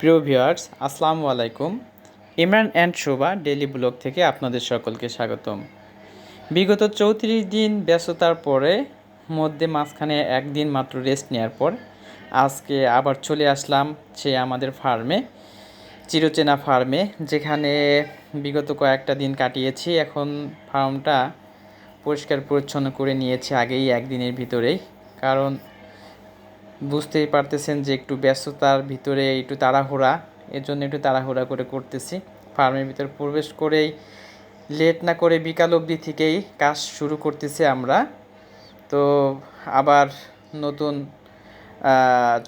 প্রিয় ভিউয়ার্স, আসসালামু আলাইকুম। Imran and Shobha daily vlog থেকে আপনাদের সকলকে স্বাগতম। বিগত চৌত্রিশ দিন ব্যস্ততার পরে, মধ্যে মাঝখানে একদিন মাত্র রেস্ট নেওয়ার পর, আজকে আবার চলে আসলাম সে আমাদের ফার্মে চিরচেনা ফার্মে যেখানে বিগত কয়েকটা দিন কাটিয়েছি। এখন ফার্মটা পরিষ্কার পরিচ্ছন্ন করে নিয়েছি আগেই একদিনের ভিতরেই। কারণ বুঝতেই পারতেছেন যে একটু ব্যস্ততার ভিতরে একটু তাড়াহুড়া, এর জন্য একটু তাড়াহুড়া করে করতেছি। ফার্মের ভিতর প্রবেশ করেই, লেট না করে বিকাল অবধি থেকেই কাজ শুরু করতেছি আমরা। তো আবার নতুন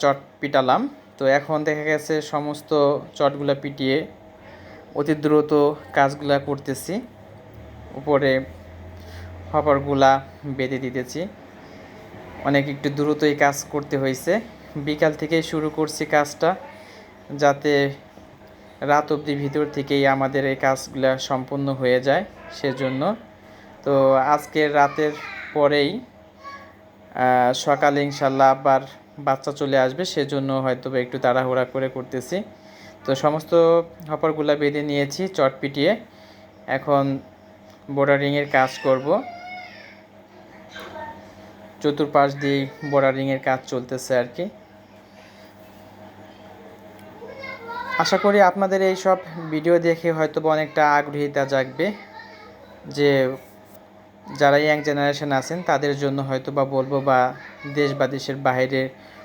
চট পিটালাম। তো এখন দেখা গেছে সমস্ত চটগুলা পিটিয়ে অতি দ্রুত কাজগুলা করতেছি। উপরে হপারগুলা বেঁধে দিতেছি। অনেক একটু দ্রুতই কাজ করতে হয়েছে। বিকাল থেকেই শুরু করছি কাজটা, যাতে রাত অবধি ভিতর থেকেই আমাদের এই কাজগুলো সম্পূর্ণ হয়ে যায় সেজন্য। তো আজকের রাতের পরেই সকালে ইনশাল্লাহ আবার বাচ্চা চলে আসবে, সেজন্য হয়তো একটু তাড়াহুড়া করে করতেছি। তো সমস্ত হপারগুলা বেঁধে নিয়েছি চট পিটিয়ে এখন বোর্ডারিংয়ের কাজ করব। চতুর্পাশ দিয়ে বোর্ডারিংয়ের কাজ চলতেছে আর কি। আশা করি আপনাদের এই সব ভিডিও দেখে হয়তো অনেকটা আগ্রহিতা জাগবে যে যারা ইয়াং জেনারেশন আছেন, তাদের জন্য হয়তো বা বলব বা দেশ বা দেশের বাইরে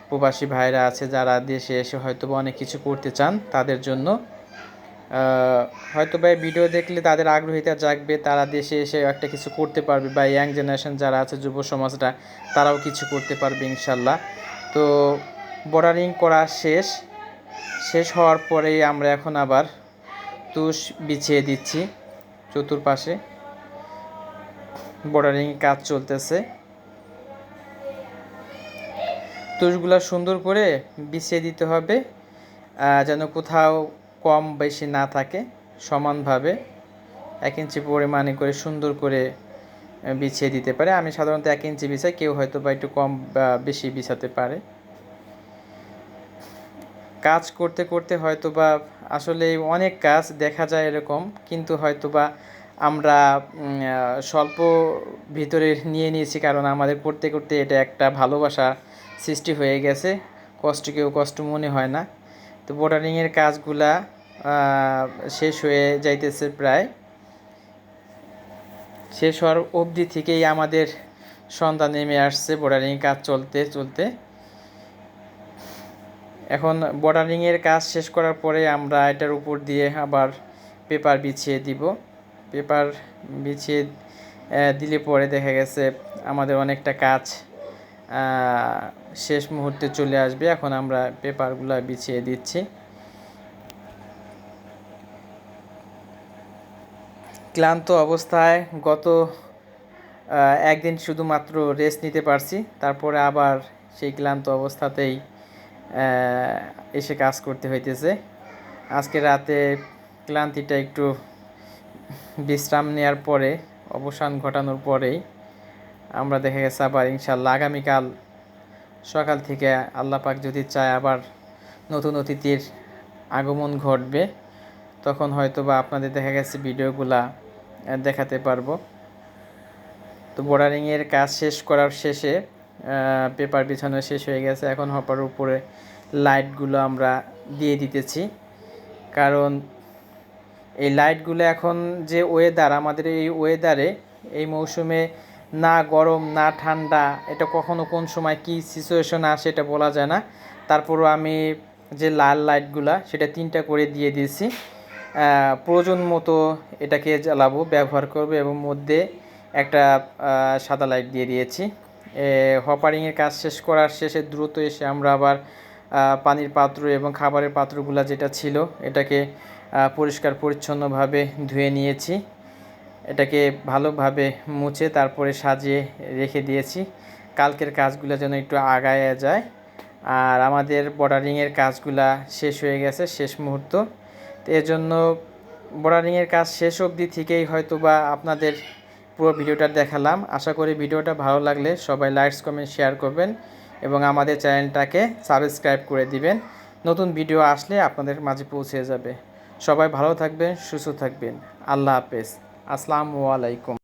প্রবাসী ভাইরা আছে, যারা দেশে এসে হয়তো বা অনেক কিছু করতে চান, তাদের জন্য হয়তো বা ভিডিও দেখলে তাদের আগ্রহিতা জাগবে, তারা দেশে এসে একটা কিছু করতে পারবে বা ইয়াং জেনারেশন যারা আছে, যুব সমাজরা তারাও কিছু করতে পারবে ইনশাল্লাহ। তো বর্ডারিং করা শেষ শেষ হওয়ার পরেই আমরা এখন আবার তুষ বিছিয়ে দিচ্ছি চতুর্পাশে। বর্ডারিং কাজ চলতেছে। তুষগুলা সুন্দর করে বিছিয়ে দিতে হবে যেন কোথাও কম বেশি না থাকে, সমানভাবে এক ইঞ্চি পরিমাণে করে সুন্দর করে বিছিয়ে দিতে পারে। আমি সাধারণত এক ইঞ্চি বিছাই, কেউ হয়তো বা একটু কম বা বেশি বিছাতে পারে। কাজ করতে করতে হয়তো বা আসলে অনেক কাজ দেখা যায় এরকম, কিন্তু হয়তো বা আমরা স্বল্প ভিতরে নিয়ে নিয়েছি, কারণ আমাদের করতে করতে এটা একটা ভালোবাসা সৃষ্টি হয়ে গেছে। কষ্টকেও কষ্ট মনে হয় না। তো বোর্ডারিংয়ের কাজগুলা শেষ হয়ে যাইতেছে প্রায়। শেষ হওয়ার অবধি থেকেই আমাদের সন্ধ্যা নেমে আসছে বোর্ডারিং কাজ চলতে চলতে। এখন বর্ডারিংয়ের কাজ শেষ করার পরে আমরা এটার উপর দিয়ে আবার পেপার বিছিয়ে দিব। পেপার বিছিয়ে দিলে পরে দেখা গেছে আমাদের অনেকটা কাজ শেষ মুহূর্তে চলে আসবে। এখন আমরা পেপারগুলো বিছিয়ে দিচ্ছি। ক্লান্ত অবস্থায় গত একদিন শুধুমাত্র রেস্ট নিতে পারছি, তারপরে আবার সেই ক্লান্ত অবস্থাতেই এসে কাজ করতে হইতেছে। আজকে রাতে ক্লান্তিটা একটু বিশ্রাম নেওয়ার পরে, অবসান ঘটানোর পরেই আমরা দেখা গেছে আবার ইনশাল্লাহ আগামীকাল সকাল থেকে আল্লাহ পাক যদি চায় আবার নতুন অতিথির আগমন ঘটবে, তখন হয়তো বা আপনাদের দেখা গেছে ভিডিওগুলা দেখাতে পারব। তো বোর্ডারিংয়ের কাজ শেষ করার শেষে পেপার বিছানো শেষ হয়ে গেছে। এখন হপার উপরে লাইটগুলো আমরা দিয়ে দিতেছি। কারণ এই লাইটগুলো এখন যে ওয়েদার আমাদের এই ওয়েদারে এই মৌসুমে না গরম, না ঠান্ডা, এটা কখনো কোন সময় কি সিচুয়েশন আসে এটা বলা যায় না। তারপরও আমি যে লাল লাইটগুলা সেটা তিনটা করে দিয়ে দিয়েছি। প্রয়োজন মতো এটাকে জ্বালাবো, ব্যবহার করব এবং মধ্যে একটা সাদা লাইট দিয়ে দিয়েছি। হপারিংয়ের কাজ শেষ করার শেষে দ্রুত এসে আমরা আবার পানির পাত্র এবং খাবারের পাত্রগুলো যেটা ছিল, এটাকে পরিষ্কার পরিচ্ছন্নভাবে ধুয়ে নিয়েছি। এটাকে ভালোভাবে মুছে তারপরে সাজিয়ে রেখে দিয়েছি। কালকের কাজগুলো যেন একটু আগায় যায়। আর আমাদের বর্ডারিংয়ের কাজগুলা শেষ হয়ে গেছে, শেষ মুহূর্ত। তো এর জন্য বর্ডারিংয়ের কাজ শেষ অবধি থেকেই হয়তো বা আপনাদের পুরো ভিডিওটা দেখালাম। আশা করি ভিডিওটা ভালো লাগলে সবাই লাইকস কমেন্ট শেয়ার করবেন এবং আমাদের চ্যানেলটাকে সাবস্ক্রাইব করে দিবেন। নতুন ভিডিও আসলে আপনাদের মাঝে পৌঁছে যাবে। সবাই ভালো থাকবেন, সুস্থ থাকবেন। আল্লাহ হাফেজ। আসসালামু আলাইকুম।